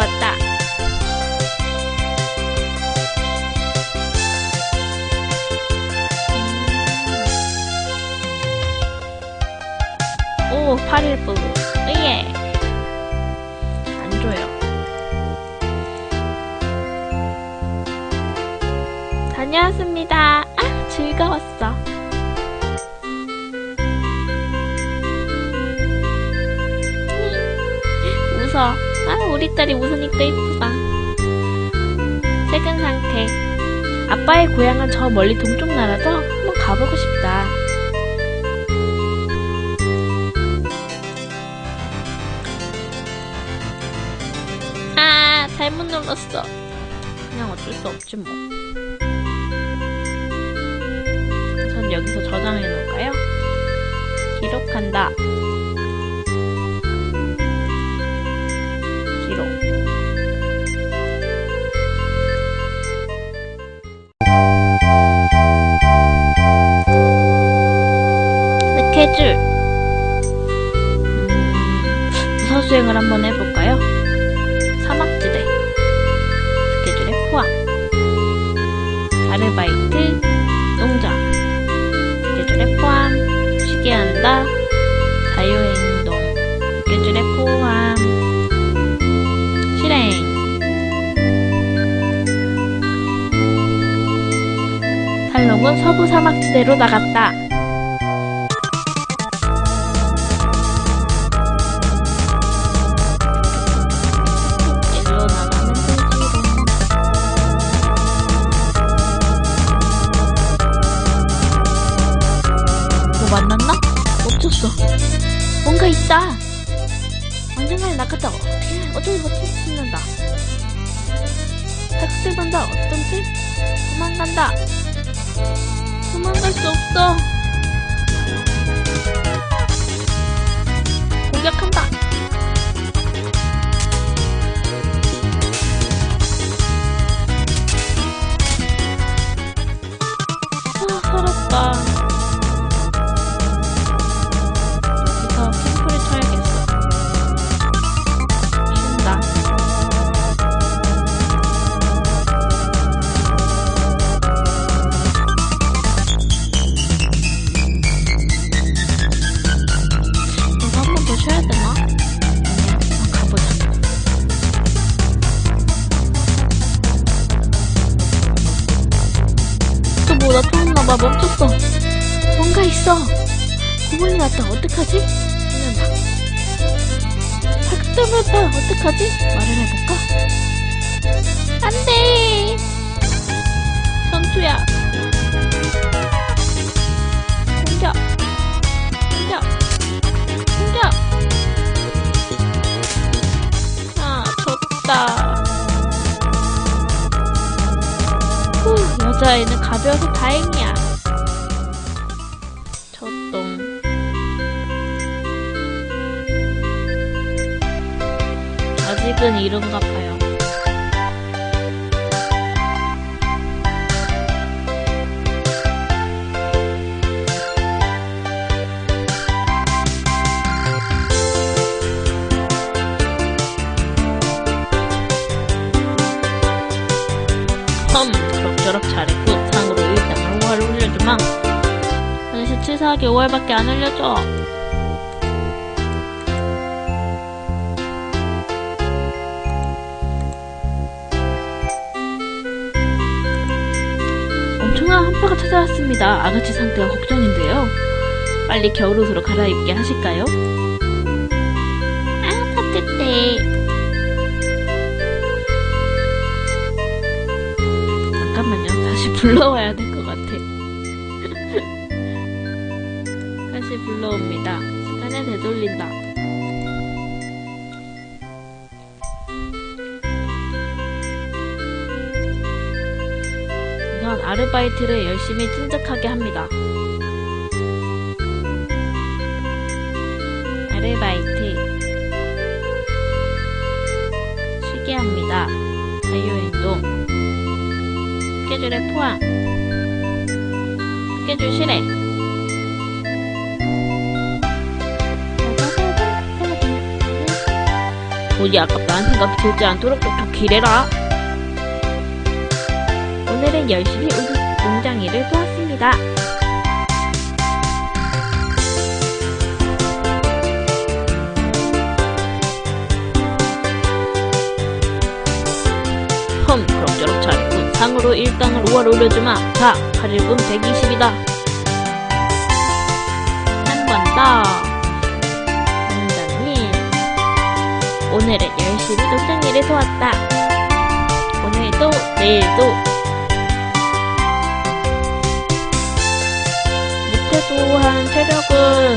왔다. 오, 8일부. 으예. 안 줘요. 다녀왔습니다. 아, 즐거웠어. 웃어. 아, 우리 딸이 웃으니까 이쁘다. 세근 상태. 아빠의 고향은 저 멀리 동쪽 나라죠? 한번 가보고 싶다. 아, 잘못 눌렀어. 그냥 어쩔 수 없지 뭐. 전 여기서 저장해 놓을까요? 기록한다. 음, 부서수행을 한번 해볼까요? 사막지대. 스케줄에 포함. 아르바이트, 농장. 스케줄에 포함. 쉬게 한다. 자유행동. 스케줄에 포함. 실행. 탈롱은 서부 사막지대로 나갔다. 있다. 언젠가에 나갔다. 어떻게 버틸 수 있는다. 탁스한다 어떤지? 도망간다. 도망갈 수 없어. 공격한다. 학점해봐 어떡하지? 말을 해볼까? 안돼. 선수야. 공격. 공격. 공격. 아 졌다. 후, 여자애는 가벼워서 다행이야. 저똥. 아직은 이른가 봐요. 험, 그럭저럭 잘했고 상으로 일당을 5월 올려주마. 아저씨 치사하게 5월밖에 안 올려줘. 한파가 찾아왔습니다. 아가씨 상태가 걱정인데요. 빨리 겨울옷으로 갈아입게 하실까요? 아, 따뜻해. 잠깐만요. 다시 불러와야 될 아르바이트를 열심히 찐득하게 합니다. 아르바이트 쉬게 합니다. 자유행동 스케줄에 포함 스케줄 실행 돈이 아깝다는 생각이 들지 않도록 좀 기래라. 오늘은 열심히 일을 도왔습니다. 흠, 그럭저럭 잘했군. 상으로 1당을 5월 올려주마. 자, 8일분 120이다. 한 번 더. 농장일. 오늘은 열심히 농장 일을 도왔다. 오늘도, 내일도. 한 체력은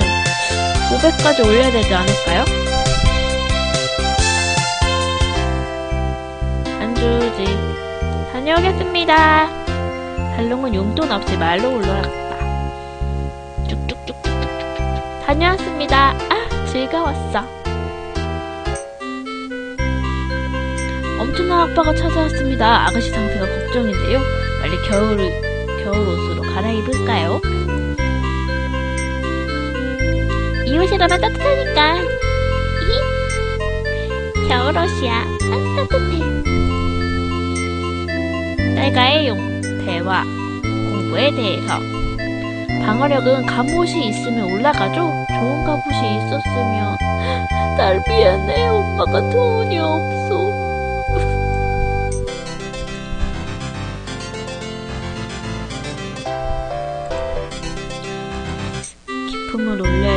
500까지 올려야 되지 않을까요? 안 주지. 다녀오겠습니다. 달롱은 용돈 없이 말로 올라갔다. 쭉쭉쭉쭉쭉쭉. 다녀왔습니다. 아, 즐거웠어. 엄청난 아빠가 찾아왔습니다. 아가씨 상태가 걱정인데요. 빨리 겨울, 겨울 옷으로 갈아입을까요? 이 옷이라면 따뜻하니까. 히? 겨울 옷이야. 아, 따뜻해. 딸과의 용, 대화, 공부에 대해서. 방어력은 갑옷이 있으면 올라가죠? 좋은 갑옷이 있었으면. 딸 미안해. 엄마가 돈이 없어.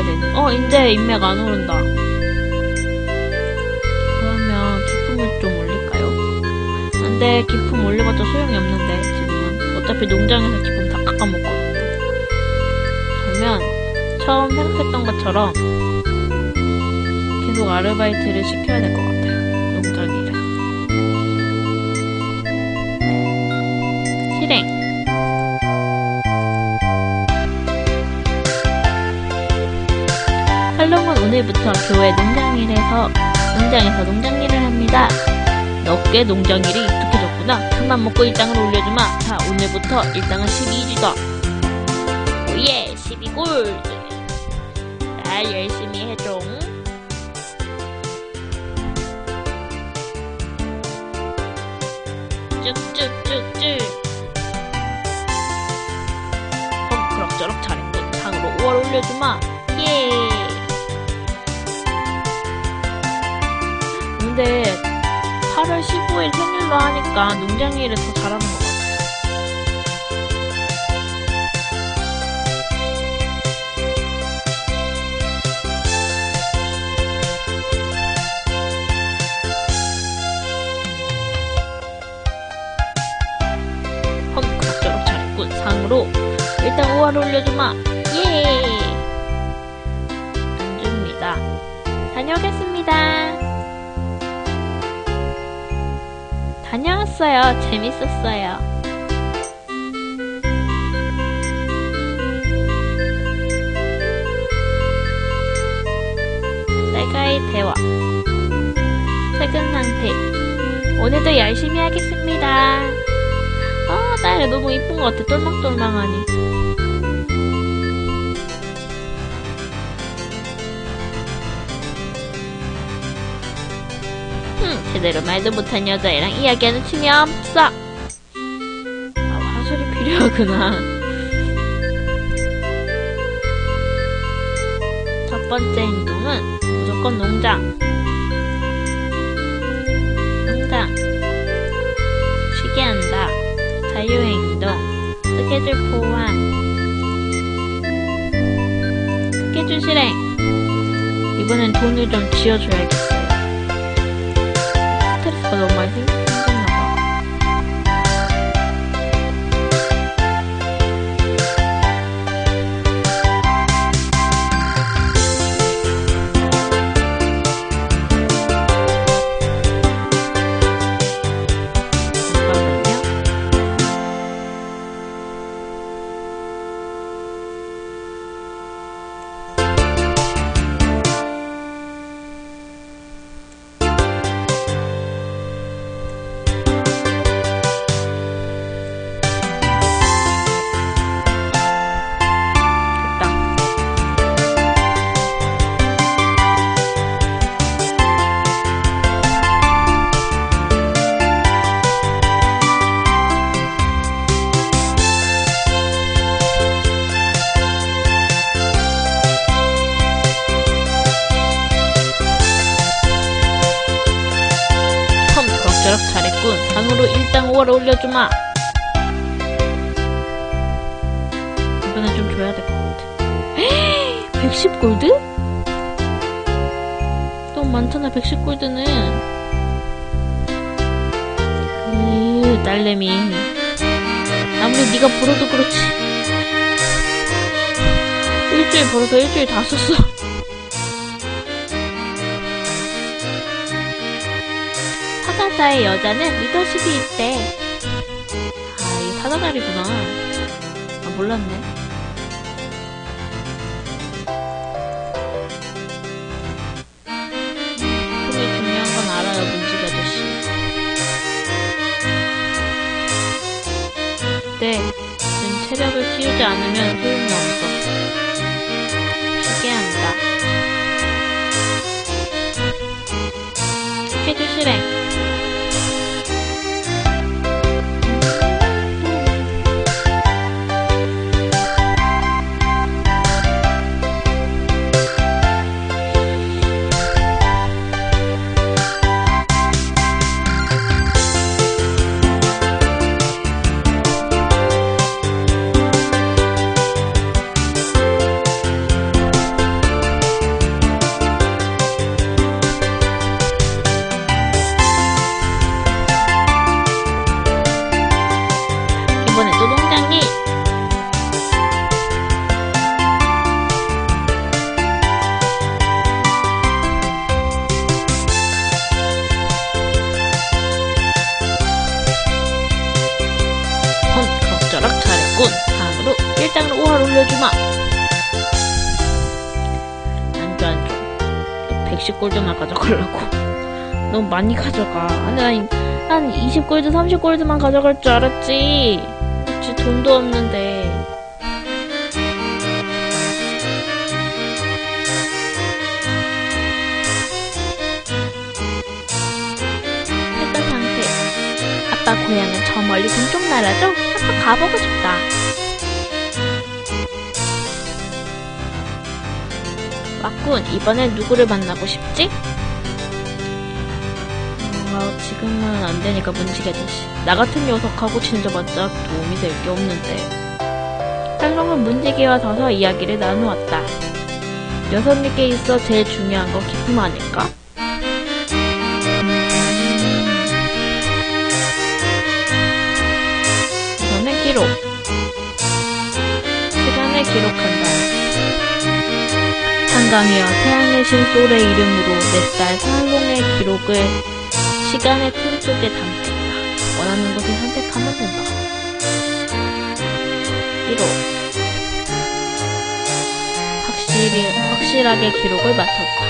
되는. 어, 이제 인맥 안 오른다. 그러면 기품을 좀 올릴까요? 근데 기품 올려봤자 소용이 없는데 지금은 어차피 농장에서 기품 다 깎아먹거든요. 그러면 처음 생각했던 것처럼 계속 아르바이트를 시켜야 될 것 같아요. 오늘부터 교회 농장일에서 농장에서 농장일을 합니다. 너꽤 농장일이 익숙해졌구나. 큰맘 먹고 일당을 올려주마. 자, 오늘부터 일당은 12주다. 오예, 12골드. 날 열심히 해줘. 쭉쭉쭉쭉. 험, 그럭저럭 잘했군. 상으로 5월 올려주마. 예. 근데 8월 15일 생일로 하니까 농장 일을 더 잘하는 것 같아요. 험, 그럭저럭 잘했군. 상으로 일단 5월 올려주마. 예! 안 줍니다. 다녀오겠습니다. 다녀왔어요. 재밌었어요. 딸과의 대화. 최근 상태. 오늘도 열심히 하겠습니다. 아, 딸 너무 이쁜 것 같아. 똘망똘망하니. 제대로 말도 못한 여자애랑 이야기하는 틈이 없어. 아, 화술이 필요하구나. 첫 번째 행동은 무조건 농장. 농장. 쉬게 한다. 자유행동. 스케줄 포함. 스케줄 실행. 이번엔 돈을 좀 지어줘야겠어 요. 스 5월 올려주마. 이번엔 좀 줘야 될 것 같아. 110골드? 너무 많잖아, 110골드는. 그, 딸내미. 아무리 네가 벌어도 그렇지. 일주일 벌어서 일주일 다 썼어. 사자자의 여자는 리더십이 있대. 아, 이 사자자리구나. 아, 몰랐네. 꿈이 중요한 건 알아요, 문지기 아저씨. 네, 는 체력을 키우지 않으면 소용이 없어. 쉬게 한다. 스케줄 실행. 110골드만 가져가려고. 너무 많이 가져가. 아니, 아니, 한 20골드, 30골드만 가져갈 줄 알았지. 그치, 돈도 없는데. 상태. 아빠 고향은 저 멀리 동쪽 나라죠? 한번 가보고 싶다. 맞군. 이번엔 누구를 만나고 싶지? 아, 지금은 안 되니까 아저씨. 나 같은 녀석하고 친해져봤자 도움이 될 게 없는데. 탈롱은 문지기와 서서 이야기를 나누었다. 녀석에게 있어 제일 중요한 건 기품 아닐까? 우선은 기록. 시간을 기록한다. 한강이여 태양의 신 솔의 이름으로 내 딸 살롱의 기록을 시간의 틀 속에 담겠다. 원하는 곳을 선택하면 된다. 1호 확실히, 확실하게 기록을 맡았다.